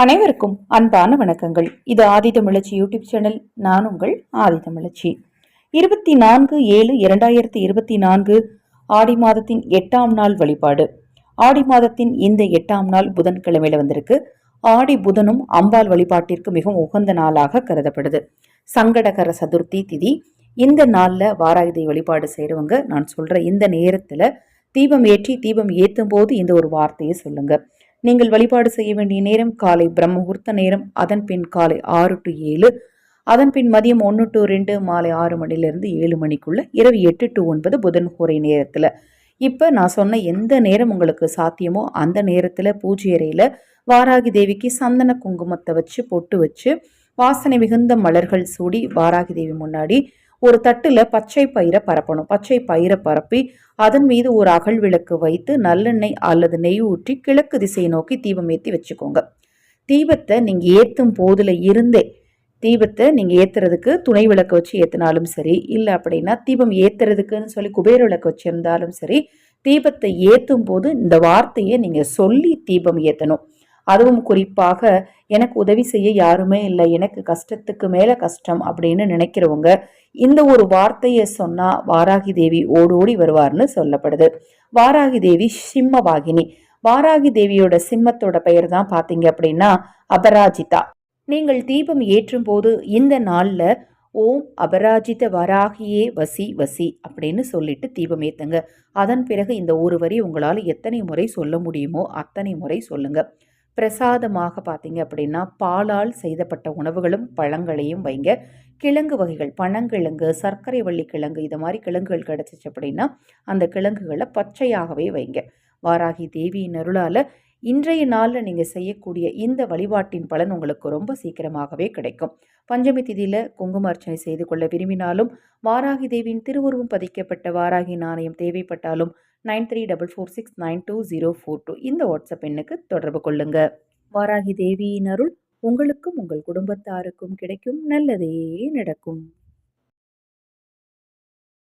அனைவருக்கும் அன்பான வணக்கங்கள். இது ஆதிதமிழச்சி யூடியூப் சேனல் நான் உங்கள் ஆதிதமிழச்சி இருபத்தி நான்கு ஏழு இரண்டாயிரத்தி இருபத்தி நான்கு ஆடி மாதத்தின் எட்டாம் நாள் வழிபாடு. ஆடி மாதத்தின் இந்த எட்டாம் நாள் புதன்கிழமையில் வந்திருக்கு. ஆடி புதனும் அம்பாள் வழிபாட்டிற்கு மிகவும் உகந்த நாளாக கருதப்படுது. சங்கடகர சதுர்த்தி திதி. இந்த நாளில் வாராயுதை வழிபாடு செய்கிறவங்க நான் சொல்கிற இந்த நேரத்தில் தீபம் ஏற்றி தீபம் ஏற்றும் போது இந்த ஒரு வார்த்தையை சொல்லுங்கள் நீங்கள் வழிபாடு செய்ய வேண்டிய நேரம் காலை பிரம்மமுகூர்த்த நேரம் அதன் பின் காலை ஆறு டு ஏழு. அதன் பின் மதியம் ஒன்று டு ரெண்டு மாலை ஆறு மணிலிருந்து ஏழு மணிக்குள்ள இரவு எட்டு டு ஒன்பது புதன் கூரை நேரத்தில். இப்போ நான் சொன்ன எந்த நேரம் உங்களுக்கு சாத்தியமோ அந்த நேரத்தில் பூஜை அறையில் வாராகி தேவிக்கு சந்தன குங்குமத்தை வச்சு பொட்டு வச்சு வாசனை மிகுந்த மலர்கள் சூடி வாராகி தேவி முன்னாடி ஒரு தட்டில் பச்சை பயிரை பரப்பணும். பச்சை பயிரை பரப்பி அதன் மீது ஒரு அகல் விளக்கு வைத்து நல்லெண்ணெய் அல்லது நெய் ஊற்றி கிழக்கு திசையை நோக்கி தீபம் ஏற்றி வச்சுக்கோங்க. தீபத்தை நீங்கள் ஏற்றும் போதில் இருந்தே தீபத்தை நீங்கள் ஏற்றுறதுக்கு துணை விளக்கு வச்சு ஏற்றினாலும் சரி இல்லை அப்படின்னா தீபம் ஏற்றுறதுக்குன்னு சொல்லி குபேர விளக்கு வச்சுருந்தாலும் சரி தீபத்தை ஏற்றும் போது இந்த வார்த்தையை நீங்கள் சொல்லி தீபம் ஏற்றணும் அதுவும் குறிப்பாக எனக்கு உதவி செய்ய யாருமே இல்லை. எனக்கு கஷ்டத்துக்கு மேலே கஷ்டம் அப்படின்னு நினைக்கிறவங்க இந்த ஒரு வார்த்தையை சொன்னால் வாராகி தேவி ஓடோடி வருவார்னு சொல்லப்படுது. வாராகி தேவி சிம்மவாகினி. வாராகி தேவியோட சிம்மத்தோட பெயர் தான் பார்த்தீங்க அப்படின்னா அபராஜிதா. நீங்கள் தீபம் ஏற்றும் போது இந்த நாளில் ஓம் அபராஜித வராகியே வசி வசி அப்படின்னு சொல்லிட்டு தீபம் ஏற்றுங்க அதன் பிறகு இந்த ஒரு வரி உங்களால் எத்தனை முறை சொல்ல முடியுமோ அத்தனை முறை சொல்லுங்கள் பிரசாதமாக பார்த்தீங்க அப்படின்னா பாலால் செய்தப்பட்ட உணவுகளும் பழங்களையும் வைங்க. கிழங்கு வகைகள் பனங்கிழங்கு சர்க்கரை வள்ளி கிழங்கு இது மாதிரி கிழங்குகள் கிடச்சிச்சு அப்படின்னா அந்த கிழங்குகளை பச்சையாகவே வைங்க. வாராகி தேவியின் அருளால் இன்றைய நாளில் நீங்கள் செய்யக்கூடிய இந்த வழிபாட்டின் பலன் உங்களுக்கு ரொம்ப சீக்கிரமாகவே கிடைக்கும். பஞ்சமி திதியில் குங்கும அர்ச்சனை செய்து கொள்ள விரும்பினாலும் வாராகி தேவியின் திருவுருவம் பதிக்கப்பட்ட வாராகி நாணயம் தேவைப்பட்டாலும் nine three double four six nine two zero four two. இந்த வாட்ஸ்அப் எண்ணுக்கு தொடர்பு கொள்ளுங்க. வாராகி தேவியின் அருள் உங்களுக்கும் உங்கள் குடும்பத்தாருக்கும் கிடைக்கும் நல்லதே நடக்கும்.